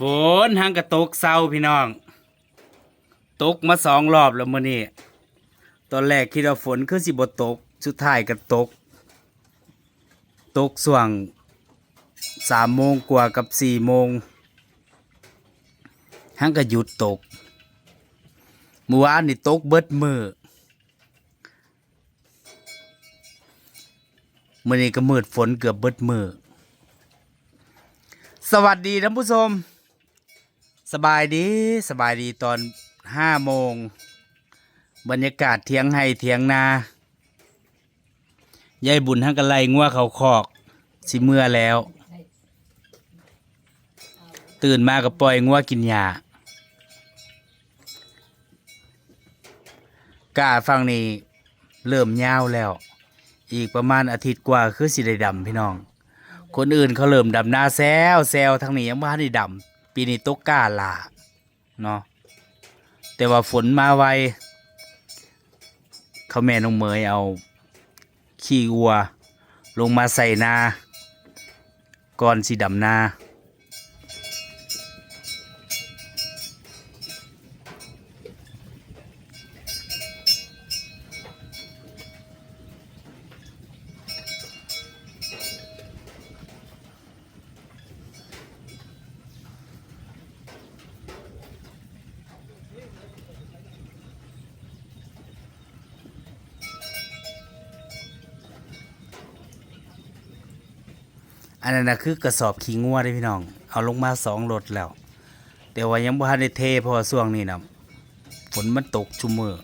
ฝนหังกระตกเศร้าพี่น้อง ตกมาสองรอบแล้วมื้อนี้ตอนแรกคิดว่าฝนคือสิบตก สุดท้ายก็ตก ตกส่วงสามโมงกว่ากับสี่โมงหังก็หยุดตกเมื่อวานนี่ตกเบิดมือมื่อนี้ก็มืดฝนเกือบเบิดมือ สวัสดีท่านผู้ชม สบายดีสบายดีตอนห้าโมง บรรยากาศเทียงให้เทียงนายายบุญทั้งกะไลงัวเขาคอก สิเมื่อแล้ว ตื่นมาก็ปล่อยงัวกินหญ้ากาฟังนี่เริ่มยาวแล้ว อีกประมาณอาทิตย์กว่าคือสิได้ดำพี่น้อง คนอื่นเขาเริ่มดำหน้าแซวแซวทางนี้ยังไม่ทันได้ดำ ปีนี้ตกกาลาเนาะแต่ว่าฝนมาไวเขาแม่น้องเมยเอา ขี้วัว ลงมาใส่นาก่อนสีดำนา นนั้นนะคือกระสอบขี้งัวได้พี่น้อง เอาลงมาสองรถแล้ว แต่ว่ายังบ่ทันได้เทพราะว่าช่วงนี้นะฝนมันตกชุ่มมือ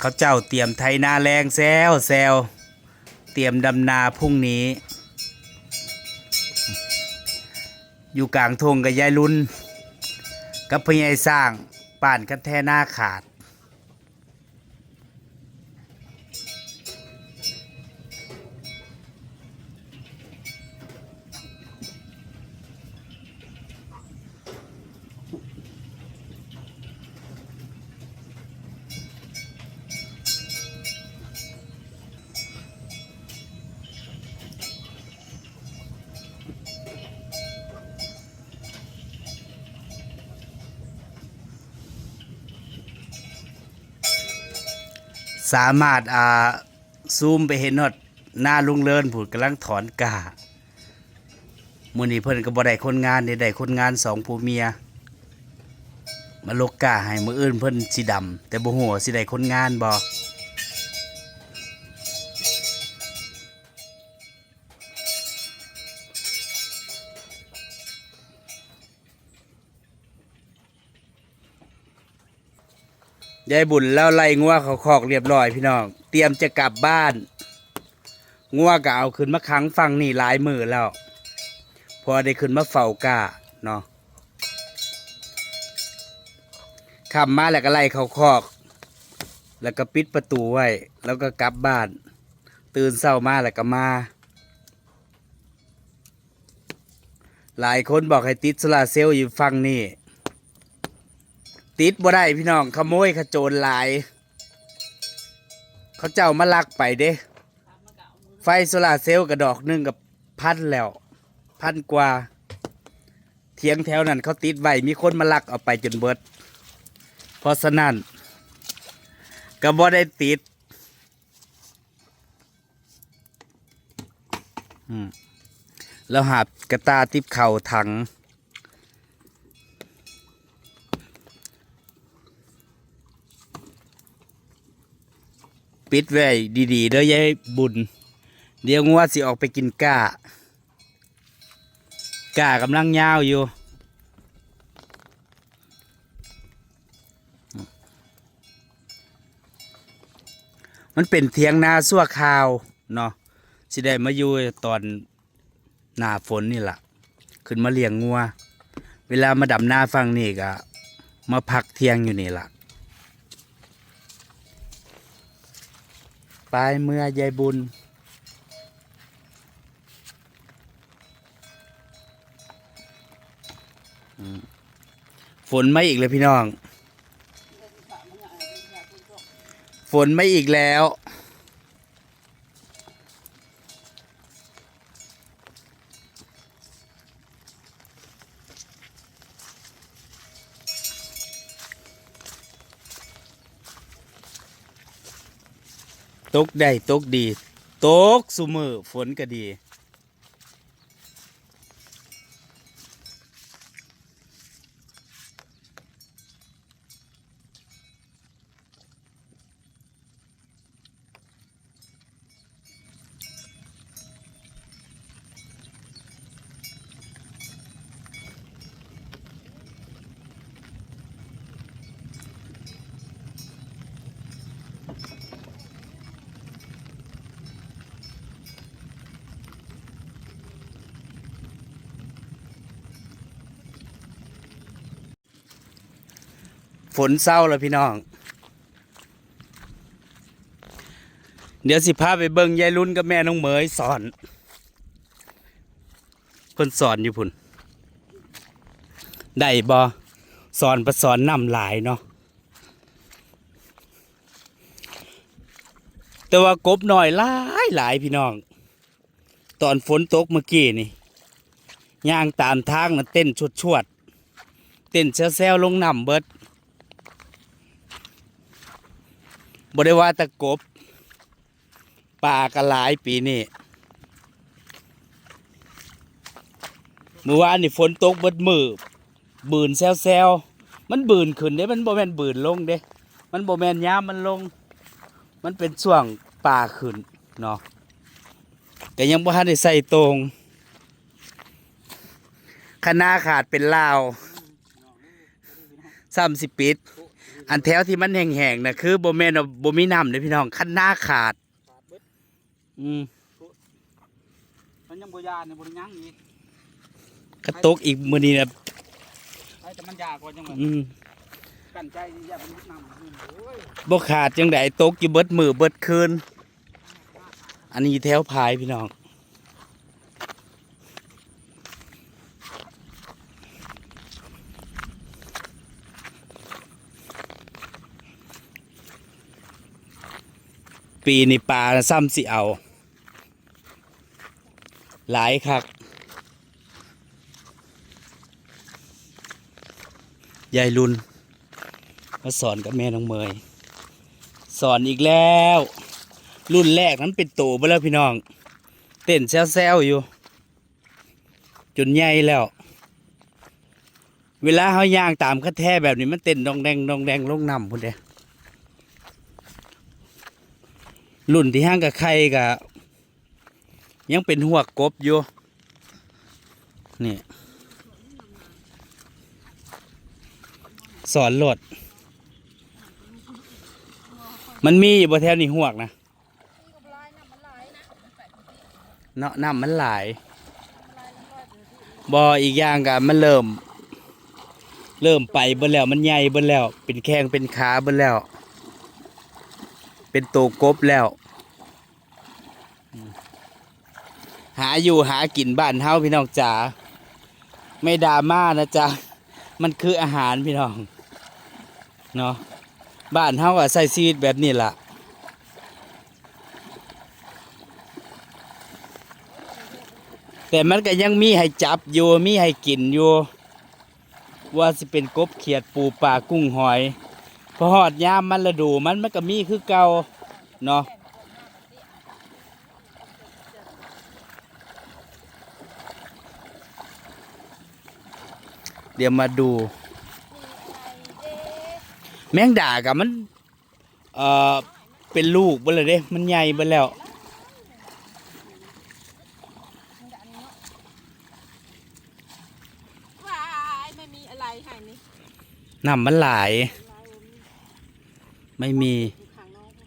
เขาเจ้าเตรียมไทยนาแรงแซวแซวเตรียมดำนาพรุ่งนี้ อยู่กลางทงกับยายลุนกับพญายสร้างป่านกันแท่หน้าขาด สามารถอ่าซูมไปเห็นฮอดหน้าลุงเลินผูดกำลังถอนกามื้อนี้เพิ่นก็บ่ได้คนงานได้ได้คนงานสองผัวเมีย มาลกกาให้มื้ออื่นเพิ่นสิดำแต่บ่ฮู้ว่าสิได้คนงานบ่ ยายบุญแล้วไล่งัวเขาคอกเรียบร้อยพี่น้อง เตรียมจะกลับบ้าน งัวก็เอาขึ้นมาขังฟังนี่หลายมือแล้ว พอได้ขึ้นมาเฝ้ากาเนาะขับมาแล้วก็ไล่เขาคอก แล้วก็ปิดประตูไว้ แล้วก็กลับบ้าน ตื่นเช้ามาแล้วก็มา หลายคนบอกให้ติดโซลาเซลอยู่ฟังนี่ ติดบ่ได้พี่น้องขโมยขโจรหลาย เขาเจ้ามาลักไปเด้ ไฟโซลาเซลล์กระดอกหนึงกับพันแล้ว พันกว่าเถียงแถวนั้นเขาติดไว้มีคนมาลักเอาไปจนเบิด เพราะฉะนั้นก็บ่ได้ติดแล้วหาบกระตาติบเข่าถัง ปิดไว้ดีๆเด้อยายบุญ เดี๋ยวงัวสิออกไปกินก้า ก้ากำลังยาวอยู่ มันเป็นเทียงนาสั่วคาวเนาะสิได้มาอยู่ตอนหน้าฝนนี่แหละขึ้นมาเลี้ยงงัว เวลามาดำนาฟังนี่ก็มาพักเทียงอยู่นี่แหละ ไปเมื่อยายบุญ ฝนไม่อีกเลยพี่น้อง ฝนไม่อีกแล้ว ตกได้ตกดี ตกสุมือฝนก็ดี ฝนเศร้าแล้วพี่น้อง เดี๋ยวสิพาไปเบิ่งยายรุ่นกับแม่น้องเหมยสอนเพิ่นสอนอยู่พุ่นได้บ่สอนประสอนนำหลายเนาะแต่ว่ากบหน่อยหลายหลายพี่น้อง ตอนฝนตกเมื่อกี้นี่ย่างตามทางมันเต้นชวดชวดเต้นแซวๆลลงนำเบิด บได้ว่าตะกบป่ากระหลายปีนี้เมื่อวานนี่ฝนตกเบิดมือบืนแซวแซวมันบืนขึ้นเด้ มันบ่แม่นบืนลงเด้ มันบ่แม่นยามมันลง มันเป็นช่วงป่าขึ้นเนาะแต่ยังบ่ทันได้ใส่ตรงคณะขาดเป็นลาวซ้ำสิบปิด อันแถวที่มันแห้งๆนะคือโบแมนว่าบ่มีน้ำเลยพี่น้องขั้นหน้าขาดอืมมันยังบ่ยาเนี่ยบ่ได้ยังอีกกระตกอีกมือนี้นะไอ้แต่มันยากกว่าจังหวะอืมกันใจนี่อย่ามันมุดน้ำนี่โอ้ยบ่ขาดจังไดตกอยู่เบิดมือเบิดคืน อันนี้แถวพายพี่น้อง ปีนี้ปลาซ้ำสิเอา หลายคักยายรุนมาสอนกับแม่น้องเมย สอนอีกแล้ว รุ่นแรกนั้นเป็นโตไปแล้วพี่น้อง เต้นแซวๆอยู่ จนใหญ่แล้ว เวลาเขาย่างตามคัดแท้แบบนี้มันเต้นดองแดงดองแดงลงน้ำพุ่นเด้ รุ่นที่ห้างกับใครกับยังเป็นหัวกบอยู่ นี่ สอนโหลด มันมีอยู่บนแถวนี้หัวกนะเนาะน้ำมันหลายบออีกอย่างกะมันเริ่ม เริ่มไปเบิ่แล้วมันใหญ่เบิ่แล้ว เป็นแข้งเป็นขาเบิ่แล้ว เป็นตัวกบแล้วอืม หาอยู่หากินบ้านเฮาพี่น้องจ๋าไม่ดราม่านะจ๊ะมันคืออาหารพี่น้องเนาะบ้านเฮาก็ใส่ชีวิตแบบนี้ล่ะแต่มันก็ยังมีให้จับอยู่มีให้กินอยู่ ว่าสิเป็นกบเขียดปูปลากุ้งหอย พอหอดยามมันระดูมันมันก็มีคือเก่าเนาะ เดี๋ยวมาดู แมงดากับมัน เอ่อ เป็นลูกเบ่เลยเด้ มันใหญ่เบ่แล้ว ว้ายไม่มีอะไรให้นี่น้ำมันหลาย ไม่มี อยู่ข้างนอกนะ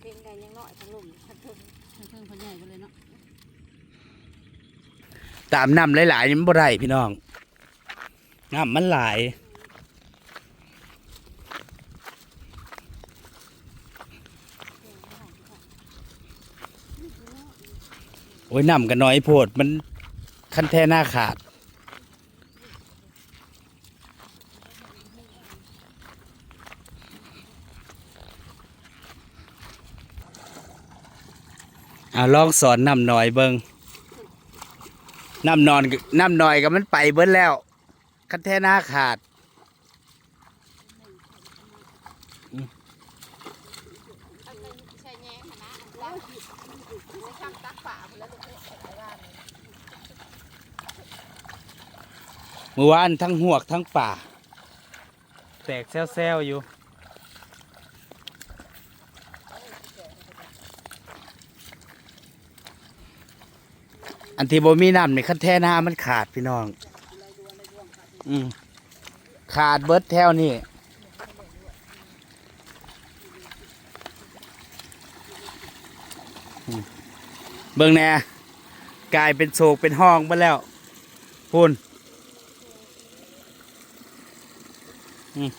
เป็นไงยังน้อยทั้งลุ่มทั้งเทิงทั้งเทิงเขาใหญ่กันเลยเนาะ ตามน้ำหลายๆนี่มันบ่ได้พี่น้องน้ำมันหลายโอ้ยน้ำกันน้อยโพดมันคันแท่หน้าขาด อ่าลองสอนน้ำหน่อยเบิง น้ำนอนน้ำหน่อยก็มันไปเบิ้ลแล้วคันแท่หน้าขาด เมื่อวานทั้งหวกทั้งป่า แตกแซวๆอยู่ อันที่บ่มีน้ำในคันแท่น้ำมันขาดพี่น้อง อืมขาดเบิดแถวนี่เบิ่งแน่กลายเป็นโศกเป็นห้องไปแล้วพูนอืม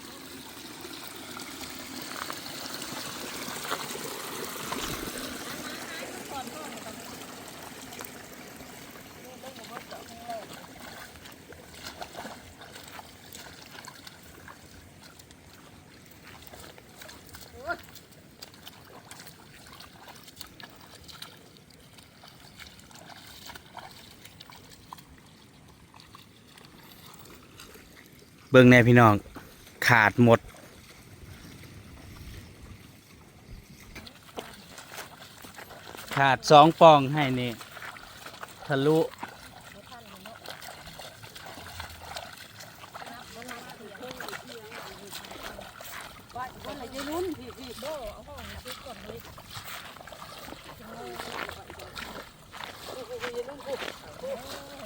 เบิ่งแน่พี่น้อง ขาดหมด ขาดสองปองให้นี่ ทะลุ ว่าคนละยืนรุ่นพี่พี่โบเอาห้องคิดก่อนเลย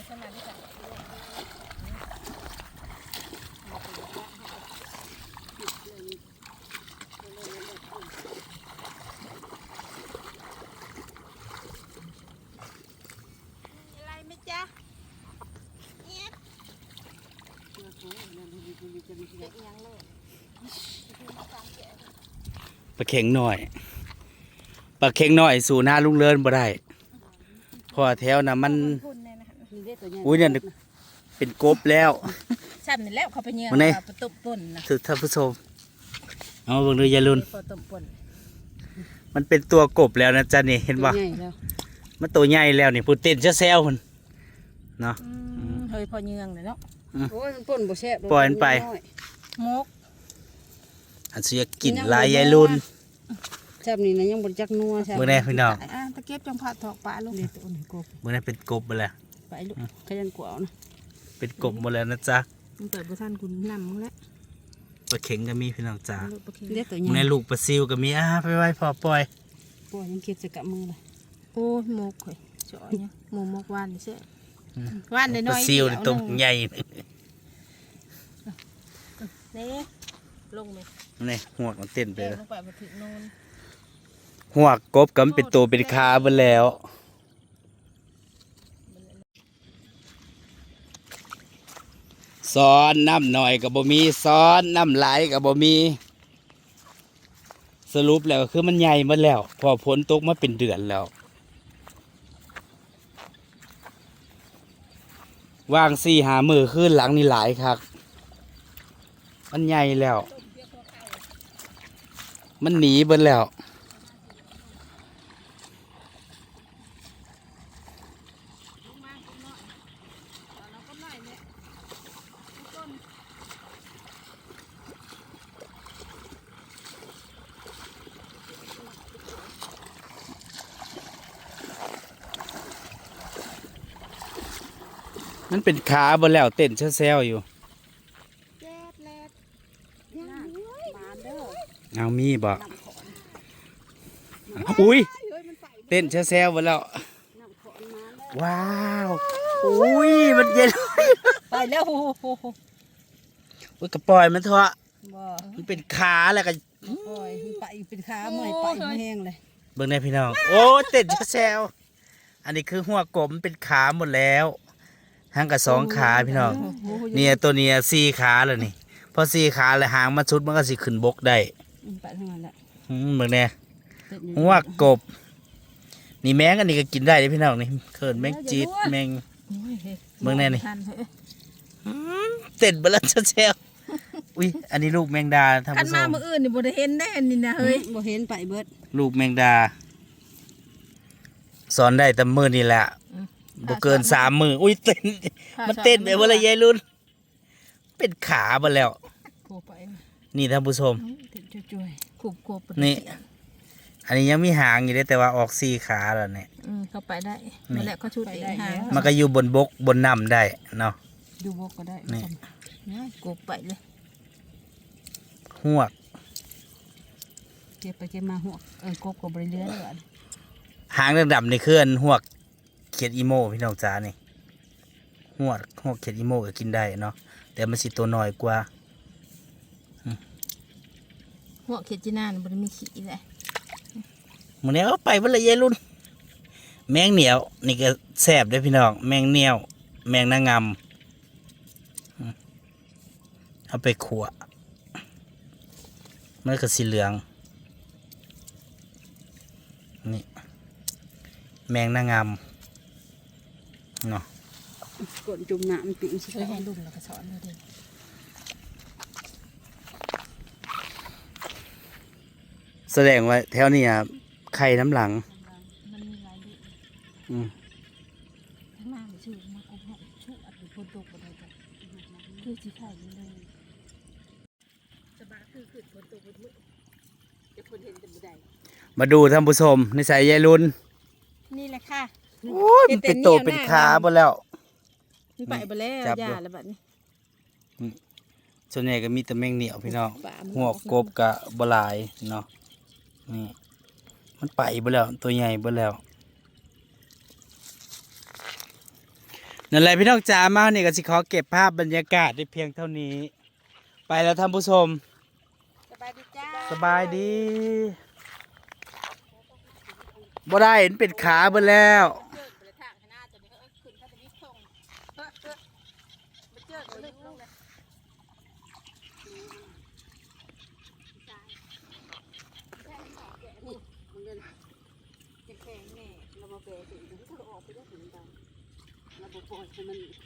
ขนาดนี้จ้ะ อะไรไหมจ๊ะเนี่ยเด็กยังเลย ปลาเข็งหน่อยปลาเข็งหน่อย สู่หน้าลุงเลินบ่ได้เพอแถวน่ะมันคุณเนี่ยนะอุ้ยเนี่ยเป็นกบแล้วซ้ำนี่แล้วเขาไปเยี่ยมมาไหนประตูป่นนะถือท่านผู้ชมเอาเบิ่งดูยายลุนประตูป่นมันเป็นตัวกบแล้วนะจ๊ะนี่เห็นป่ะใหญ่แล้วมันตัวใหญ่แล้วนี่พูดเต้นเซลมันเนาะเฮ้ยพอเยืองเลยเนาะ โอ้ยมันป่นบ่แซ่บปล่อยมันไป มกอันเสียกลิ่นลายยายลุนแซ่บนี่นะยังบ่จักนัวแซ่บเมื่อแน่พี่น้องอะตะเก็บจังผัดถอกปลาลูกเด็ดตัวนี้กบเมื่อแน่เป็นกบหมดแล้วไปลูกขยันกว่าเอานะเป็นกบหมดแล้วนะจ๊ะมึงเปิดบุทันคุณนำมึงแล้วปลาเข็งก็มีพี่น้องจ๋าลูกปลาเค็มเด็ดตัวใหเมื่อญ่แน่ลูกปลาซิวก็มีอ่าไปไว้พอปล่อยปล่อยยังเก็บใส่กะมือเลยโอ้ยมกเฮ้ยเจาะเนี่ยหมูมกวานนี่ใช่ วานน้ปลาอยๆซิวเดีนี่ยวตัวหนึ่งใหญ่นี่ลงไหมนี่หัวมันเต้นไปเดินแล้วลงไปมาถึงโน่นหัวกบก็มันเป็นตัวเป็นขาไปแล้ว ซ้อนน้ำหน่อยกับบ่มีซ้อนน้ำไหลกับบ่มี สรุปแล้วก็คือมันใหญ่หมาแล้ว พอฝนตกมาเป็นเดือนแล้ว วางสี่หามือขึ้นหลังนี่หลายครับมันใหญ่แล้ว มันหนีเบิดแล้ว มันเป็นขาบนแล้วเต้นเซลๆอยู่แจ๊ดแลดบานเด้อเอามีบ่อุ้ยเต้นเซลๆบนแล้ว น้ำขอนมาแล้วว้าวอุ้ยมันเย็นไปแล้วโอ้โหอุ้ยกระปล่อยมันเถอะบ่มันเป็นขาแล้วก็ปล่อยมันไปเป็นขาเมื่อยไปมันแห้งเลยเบิ่งในพี่น้อง โอ้เต้นเซลๆอันนี้คือหัวกบมันเป็นขาหมดแล้ว ทั้งกับสองขาพี่น้องเนี่ยตัวเนี้ยสี่ขาแล้วนี่พอสี่ขาแล้วหางมาชุดมันก็สิขึ้นบกได้มันไปทางนั้นแหละอืมเบิ่งแน่เต้นอยู่หัวกบ นี่แมงอันนี้ก็กินได้เลยพี่น้องนี่เขินแมงจีดแมงเบิ่งแน่นี่ทัเฮ้ยเต้นบลันเซลอุ้ยอันนี้ลูกแมงดาท่านกันผู้ชมามเมื่ออื่นนี่บ่ได้เห็นได้อันนี้นะเฮ้ยบ่เห็นไปเบิดลูกแมงดา สอนได้แต่มือนี่แหละ บ่เกินสามมืออุ้ยเต้น มันเต้นไปว่าอะไรยายรุ่น เป็นขาไปแล้วโผล่ไปนี่ท่านผู้ชมเต้นจ่วยๆขุบกบนี่ อันนี้ยังมีหางอยู่เด้แต่ว่าออกสี่ขาแล้วเนี่ย อืมเข้าไปได้นี่ นั่นแหละเขาชุดเองหางมันก็อยู่บนบกบนน้ำได้เนาะบอยู่บกก็ได้นี่ นะกบไปเลยหวก เก็บไปเก็บมาหัวเออกบกับบริเลือเลยว่ะหางดำๆในเคลื่อนหวก เขียดอีโมพี่น้องจ๋านี่หวกหวกเขียดอีโมก็กินได้เนาะแต่มันสิตัวน้อยกว่าหัวเขียดจีน่าน่ะบ่ได้มีขี้เลยมื้อนี้เอาไปบ่ละยายรุ่น แมงเหนียว นี่ก็แซ่บเด้อพี่น้อง แมงเหนียว แมงนางงำอืมเอาไปขัวมันก็สีเหลือง นี่ แมงนางงำ เนาะกดจุ่มน้ำปิ่งสิเคยให้ลุงแล้วก็สอนเลยเด้แสดงว่าแถวนี้อะไข่น้ำหลัง มันมีหลายลูกอืมข้างหน้ามันชื่อมากบเหาะชุอัดเป็นคนตกบ่ได้จ้ะคือสิไข่นี่เลยสบายคือขึ้นคนตกบ่มื้อจะคนเห็นแต่บ่ได้มาดูท่านผู้ชมในสายยายรุ่นนี่แหละค่ะ โอ้ยมันเป็นโตเป็นขาหมดแล้วมันไปบ่แล้วจับยาดูแล้วบัดนี้ส่วนใหญ่ก็มีแต่แมงเหนียวพี่น้องปลามันหัวกบกะบหลายเนาะนี่มันไปเบ่แล้วตัวใหญ่เบ่แล้วนั่นแหละพี่น้องจ๋ามาเนี่ยก็สิขอเก็บภาพบรรยากาศได้เพียงเท่านี้ ไปแล้วท่านผู้ชม สบายดีจ้าสบายดีบ่ได้เห็นเป็นขาเบ่แล้ว เจิดไปทางข้างหน้าตัวนี้เอ้ยขึ้นถ้าจะมีส่งเฮ้อเฮ้อมาเจิดไปลึกลงเลย จะแข็งแน่เรามาแปรถึงถึงถ้าเราออกไปได้ถึงกัน เรา